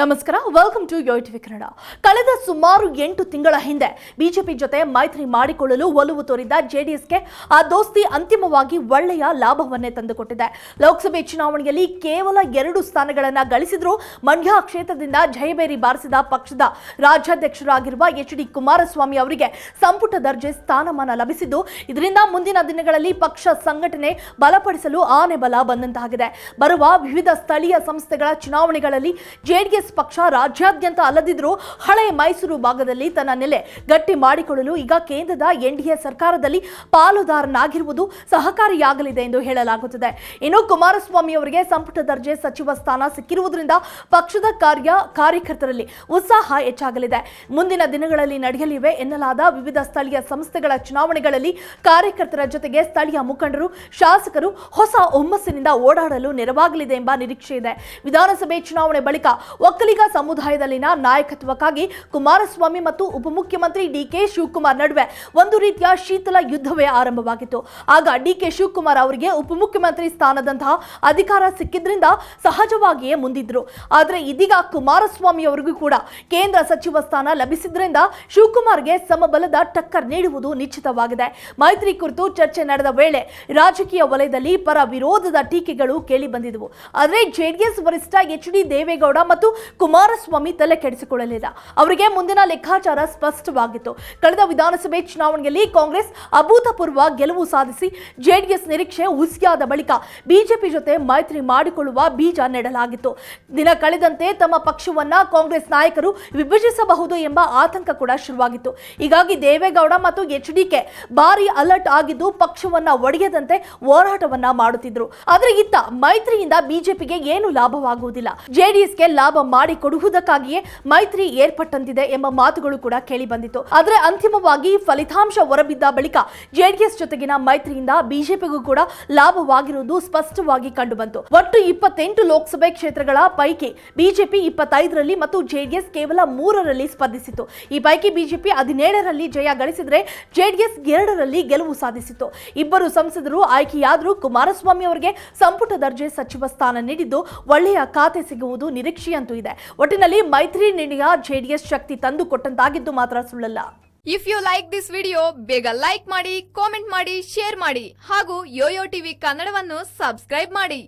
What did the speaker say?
ನಮಸ್ಕಾರ welcome to Yo TV Kannada. ಕಳೆದ ಸುಮಾರು ಎಂಟು ತಿಂಗಳ ಹಿಂದೆ ಬಿಜೆಪಿ ಜೊತೆ ಮೈತ್ರಿ ಮಾಡಿಕೊಳ್ಳಲು ಒಲವು ತೋರಿದ್ದ ಜೆಡಿಎಸ್ಗೆ ಆ ದೋಸ್ತಿ ಅಂತಿಮವಾಗಿ ಒಳ್ಳೆಯ ಲಾಭವನ್ನೇ ತಂದುಕೊಟ್ಟಿದೆ. ಲೋಕಸಭೆ ಚುನಾವಣೆಯಲ್ಲಿ ಕೇವಲ ಎರಡು ಸ್ಥಾನಗಳನ್ನು ಗಳಿಸಿದರೂ ಮಂಡ್ಯ ಕ್ಷೇತ್ರದಿಂದ ಜಯಬೇರಿ ಬಾರಿಸಿದ ಪಕ್ಷದ ರಾಜ್ಯಾಧ್ಯಕ್ಷರಾಗಿರುವ ಎಚ್ ಡಿ ಕುಮಾರಸ್ವಾಮಿ ಅವರಿಗೆ ಸಂಪುಟ ದರ್ಜೆ ಸ್ಥಾನಮಾನ ಲಭಿಸಿದ್ದು, ಇದರಿಂದ ಮುಂದಿನ ದಿನಗಳಲ್ಲಿ ಪಕ್ಷ ಸಂಘಟನೆ ಬಲಪಡಿಸಲು ಆನೆ ಬಲ ಬಂದಂತಾಗಿದೆ. ಬರುವ ವಿವಿಧ ಸ್ಥಳೀಯ ಸಂಸ್ಥೆಗಳ ಚುನಾವಣೆಗಳಲ್ಲಿ ಜೆಡಿಎಸ್ ಪಕ್ಷ ರಾಜ್ಯಾದ್ಯಂತ ಅಲ್ಲದಿದ್ರೂ ಹಳೆ ಮೈಸೂರು ಭಾಗದಲ್ಲಿ ತನ್ನ ನೆಲೆ ಗಟ್ಟಿ ಮಾಡಿಕೊಳ್ಳಲು ಈಗ ಕೇಂದ್ರದ ಎನ್ಡಿಎ ಸರ್ಕಾರದಲ್ಲಿ ಪಾಲುದಾರನಾಗಿರುವುದು ಸಹಕಾರಿಯಾಗಲಿದೆ ಎಂದು ಹೇಳಲಾಗುತ್ತಿದೆ. ಇನ್ನು ಕುಮಾರಸ್ವಾಮಿ ಅವರಿಗೆ ಸಂಪುಟ ದರ್ಜೆ ಸಚಿವ ಸ್ಥಾನ ಸಿಕ್ಕಿರುವುದರಿಂದ ಪಕ್ಷದ ಕಾರ್ಯ ಕಾರ್ಯಕರ್ತರಲ್ಲಿ ಉತ್ಸಾಹ ಹೆಚ್ಚಾಗಲಿದೆ. ಮುಂದಿನ ದಿನಗಳಲ್ಲಿ ನಡೆಯಲಿವೆ ಎನ್ನಲಾದ ವಿವಿಧ ಸ್ಥಳೀಯ ಸಂಸ್ಥೆಗಳ ಚುನಾವಣೆಗಳಲ್ಲಿ ಕಾರ್ಯಕರ್ತರ ಜೊತೆಗೆ ಸ್ಥಳೀಯ ಮುಖಂಡರು, ಶಾಸಕರು ಹೊಸ ಹುಮ್ಮಸ್ಸಿನಿಂದ ಓಡಾಡಲು ನೆರವಾಗಲಿದೆ ಎಂಬ ನಿರೀಕ್ಷೆ ಇದೆ. ವಿಧಾನಸಭೆ ಚುನಾವಣೆ ಬಳಿಕ ಒಕ್ಕಲಿಗ ಸಮುದಾಯದಲ್ಲಿನ ನಾಯಕತ್ವಕ್ಕಾಗಿ ಕುಮಾರಸ್ವಾಮಿ ಮತ್ತು ಉಪಮುಖ್ಯಮಂತ್ರಿ ಡಿಕೆ ಶಿವಕುಮಾರ್ ನಡುವೆ ಒಂದು ರೀತಿಯ ಶೀತಲ ಯುದ್ಧವೇ ಆರಂಭವಾಗಿತ್ತು. ಆಗ ಡಿಕೆ ಶಿವಕುಮಾರ್ ಅವರಿಗೆ ಉಪಮುಖ್ಯಮಂತ್ರಿ ಸ್ಥಾನದಂತಹ ಅಧಿಕಾರ ಸಿಕ್ಕಿದ್ರಿಂದ ಸಹಜವಾಗಿಯೇ ಮುಂದಿದ್ರು. ಆದರೆ ಇದೀಗ ಕುಮಾರಸ್ವಾಮಿ ಅವರಿಗೂ ಕೂಡ ಕೇಂದ್ರ ಸಚಿವ ಸ್ಥಾನ ಲಭಿಸಿದ್ರಿಂದ ಶಿವಕುಮಾರ್ಗೆ ಸಮಬಲದ ಟಕ್ಕರ್ ನೀಡುವುದು ನಿಶ್ಚಿತವಾಗಿದೆ. ಮೈತ್ರಿ ಕುರಿತು ಚರ್ಚೆ ನಡೆದ ವೇಳೆ ರಾಜಕೀಯ ವಲಯದಲ್ಲಿ ಪರ ವಿರೋಧದ ಟೀಕೆಗಳು ಕೇಳಿ ಬಂದಿದ್ದವು ಆದರೆ ಜೆಡಿಎಸ್ ವರಿಷ್ಠ ಎಚ್ ಡಿ ದೇವೇಗೌಡ ಮತ್ತು ಕುಮಾರಸ್ವಾಮಿ ತಲೆ ಕೆಡಿಸಿಕೊಳ್ಳಲಿಲ್ಲ. ಅವರಿಗೆ ಮುಂದಿನ ಲೆಕ್ಕಾಚಾರ ಸ್ಪಷ್ಟವಾಗಿತ್ತು. ಕಳೆದ ವಿಧಾನಸಭೆ ಚುನಾವಣೆಯಲ್ಲಿ ಕಾಂಗ್ರೆಸ್ ಅಭೂತಪೂರ್ವ ಗೆಲುವು ಸಾಧಿಸಿ ಜೆಡಿಎಸ್ ನಿರೀಕ್ಷೆ ಹುಸಿಯಾದ ಬಳಿಕ ಬಿಜೆಪಿ ಜೊತೆ ಮೈತ್ರಿ ಮಾಡಿಕೊಳ್ಳುವ ಬೀಜ ನೆಡಲಾಗಿತ್ತು. ದಿನ ಕಳೆದಂತೆ ತಮ್ಮ ಪಕ್ಷವನ್ನ ಕಾಂಗ್ರೆಸ್ ನಾಯಕರು ವಿಭಜಿಸಬಹುದು ಎಂಬ ಆತಂಕ ಕೂಡ ಶುರುವಾಗಿತ್ತು. ಹೀಗಾಗಿ ದೇವೇಗೌಡ ಮತ್ತು ಎಚ್ ಡಿಕೆ ಭಾರಿ ಅಲರ್ಟ್ ಆಗಿದ್ದು ಪಕ್ಷವನ್ನ ಒಡೆಯದಂತೆ ಹೋರಾಟವನ್ನ ಮಾಡುತ್ತಿದ್ರು. ಆದರೆ ಇತ್ತ ಮೈತ್ರಿಯಿಂದ ಬಿಜೆಪಿಗೆ ಏನು ಲಾಭವಾಗುವುದಿಲ್ಲ. ಜೆಡಿಎಸ್ಗೆ ಲಾಭ ಮಾಡಿ ಕೊಡುವುದಕ್ಕಾಗಿಯೇ ಮೈತ್ರಿ ಏರ್ಪಟ್ಟಂತಿದೆ ಎಂಬ ಮಾತುಗಳು ಕೂಡ ಕೇಳಿ ಬಂದಿತ್ತು. ಆದರೆ ಅಂತಿಮವಾಗಿ ಫಲಿತಾಂಶ ಹೊರಬಿದ್ದ ಬಳಿಕ ಜೆಡಿಎಸ್ ಜೊತೆಗಿನ ಮೈತ್ರಿಯಿಂದ ಬಿಜೆಪಿಗೂ ಕೂಡ ಲಾಭವಾಗಿರುವುದು ಸ್ಪಷ್ಟವಾಗಿ ಕಂಡುಬಂತು. ಒಟ್ಟು ಇಪ್ಪತ್ತೆಂಟು ಲೋಕಸಭೆ ಕ್ಷೇತ್ರಗಳ ಪೈಕಿ ಬಿಜೆಪಿ ಇಪ್ಪತ್ತೈದರಲ್ಲಿ ಮತ್ತು ಜೆಡಿಎಸ್ ಕೇವಲ ಮೂರರಲ್ಲಿ ಸ್ಪರ್ಧಿಸಿತು ಈ ಪೈಕಿ ಬಿಜೆಪಿ ಹದಿನೇಳರಲ್ಲಿ ಜಯ ಗಳಿಸಿದರೆ ಜೆಡಿಎಸ್ ಎರಡರಲ್ಲಿ ಗೆಲುವು ಸಾಧಿಸಿತು ಇಬ್ಬರು ಸಂಸದರು ಆಯ್ಕೆಯಾದರೂ ಕುಮಾರಸ್ವಾಮಿ ಅವರಿಗೆ ಸಂಪುಟ ದರ್ಜೆ ಸಚಿವ ಸ್ಥಾನ ನೀಡಿದ್ದು ಒಳ್ಳೆಯ ಖಾತೆ ಸಿಗುವುದು ನಿರೀಕ್ಷೆಯಂತೂ ಇದೆ. ಒಟ್ಟಿನಲ್ಲಿ ಮೈತ್ರಿ ನಿರ್ಣಯ ಜೆಡಿಎಸ್ ಶಕ್ತಿ ತಂದು ಕೊಟ್ಟಂತಾಗಿದ್ದು ಮಾತ್ರ ಸುಳ್ಳಲ್ಲ. If you like this video ಬೇಗ ಲೈಕ್ ಮಾಡಿ ಕಾಮೆಂಟ್ ಮಾಡಿ ಶೇರ್ ಮಾಡಿ ಹಾಗೂ ಯೋಯೋ ಟಿವಿ ಕನ್ನಡವನ್ನು ಸಬ್ಸ್ಕ್ರೈಬ್ ಮಾಡಿ.